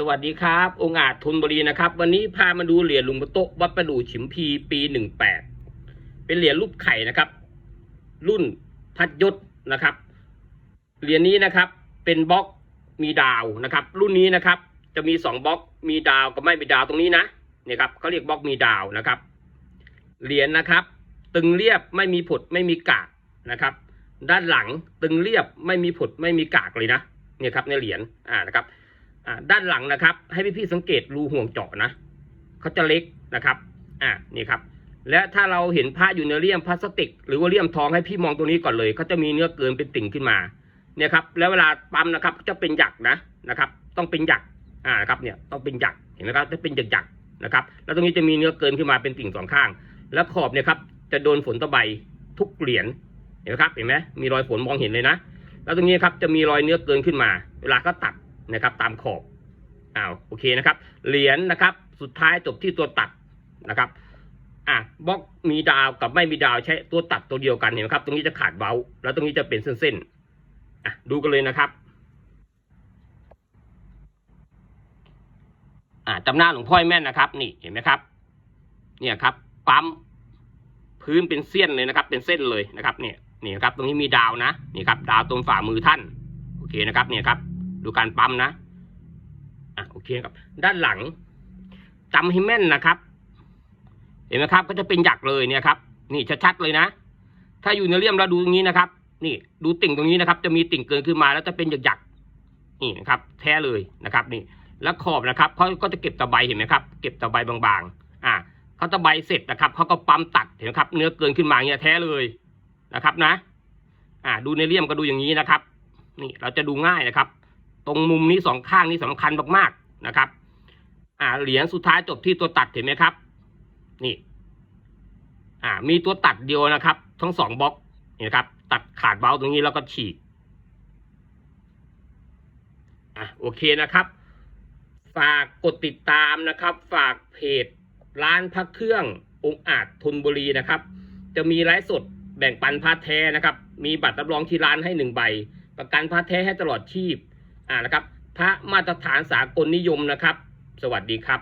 สวัสดีครับ องอาจทุนบุรีนะครับ วันนี้พามาดูเหรียญลุงปโตะวัดประดู่ฉิมพีปีหนึ่งแปดเป็นเหรียญรูปไข่นะครับ รุ่นพัดยศนะครับเหรียญนี้นะครับเป็นบล็อกมีดาวนะครับ รุ่นนี้นะครับ จะมีสองบล็อกมีดาวกับไม่มีดาวตรงนี้นะเนี่ยครับเขาเรียกบล็อกมีดาวนะครับเหรียญนะครับ ตึงเรียบไม่มีผดไม่มีกากนะครับ ด้านหลังตึงเรียบไม่มีผดไม่มีกากเลยนะเนี่ยครับในเหรียญอ่านะครับ อ่าด้านหลังนะครับ ให้พี่ๆสังเกตรูห่วงเจาะนะเขาจะเล็กนะครับ อ่านี่ครับ และถ้าเราเห็นผ้าอยู่ในเลี่ยมพลาสติก หรือว่าเลี่ยมทองให้พี่มองตรงนี้ก่อนเลยเขาจะมีเนื้อเกินเป็นติ่งขึ้นมา เนี่ยครับ แล้วเวลาปั๊มนะครับจะเป็นหยักนะนะครับ ต้องเป็นหยักอ่านะครับเนี่ยต้องเป็นหยักเห็นไหมครับจะเป็นหยักหยักๆนะครับ แล้วตรงนี้จะมีเนื้อเกินขึ้นมาเป็นติ่งสองข้าง แล้วขอบเนี่ยครับจะโดนฝนตะไบทุกเหรียญเห็นไหมครับเห็นไหมมีรอยฝนมองเห็นเลยนะ แล้วตรงนี้ครับจะมีรอยเนื้อเกินขึ้นมา เวลาก็ตัด นะครับตามขอบอ้าวโอเคนะครับ เหรียญนะครับ สุดท้ายจบที่ตัวตัดนะครับอะบล็อกมีดาวกับไม่มีดาวใช้ตัวตัดตัวเดียวกันเห็นไหมครับ ตรงนี้จะขาดเว้า แล้วตรงนี้จะเป็นเส้นๆอะดูกันเลยนะครับอะจำหน้าหลวงพ่อแม่นนะครับ นี่เห็นไหมครับ เนี่ยครับปั๊มพื้นเป็นเส้นเลยนะครับ เป็นเส้นเลยนะครับ เนี่ยนี่ครับ ตรงนี้มีดาวนะนี่ครับ ดาวตรงฝ่ามือท่าน โอเคนะครับ เนี่ยครับ ดูการปั๊มนะอะโอเคครับ ด้านหลังจำให้แม่นนะครับ เห็นไหมครับ ก็จะเป็นหยักเลยเนี่ยครับ นี่ชัดๆเลยนะ ถ้าอยู่ในเลี่ยมเราดูตรงนี้นะครับ นี่ดูติ่งตรงนี้นะครับ จะมีติ่งเกินขึ้นมาแล้วจะเป็นหยักๆนี่นะครับ แท้เลยนะครับ นี่ แล้วขอบนะครับเขาก็จะเก็บตะไบเห็นไหมครับ เก็บตะไบบางๆ อะเขาตะไบเสร็จนะครับเขาก็ปั๊มตัดเห็นไหมครับ เนื้อเกินขึ้นมาเนี่ยแท้เลยนะครับนะ อะดูในเลี่ยมก็ดูอย่างนี้นะครับ นี่เราจะดูง่ายนะครับ ตรงมุมนี้สองข้างนี้สำคัญมากๆนะครับ อ่าเหรียญสุดท้ายจบที่ตัวตัดเห็นไหมครับ นี่ อ่า มีตัวตัดเดียวนะครับ ทั้งสองบล็อกเห็นครับ ตัดขาดเบ้าตรงนี้แล้วก็ฉีกอะโอเคนะครับ ฝากกดติดตามนะครับ ฝากเพจร้านพระเครื่ององค์อาจทุนบุรีนะครับ จะมีไลฟ์สดแบ่งปันพระแท้นะครับ มีบัตรรับรองที่ร้านให้หนึ่งใบ ประกันพระแท้ให้ตลอดชีพ อ่านะครับ พระมาตรฐานสากลนิยมนะครับ สวัสดีครับ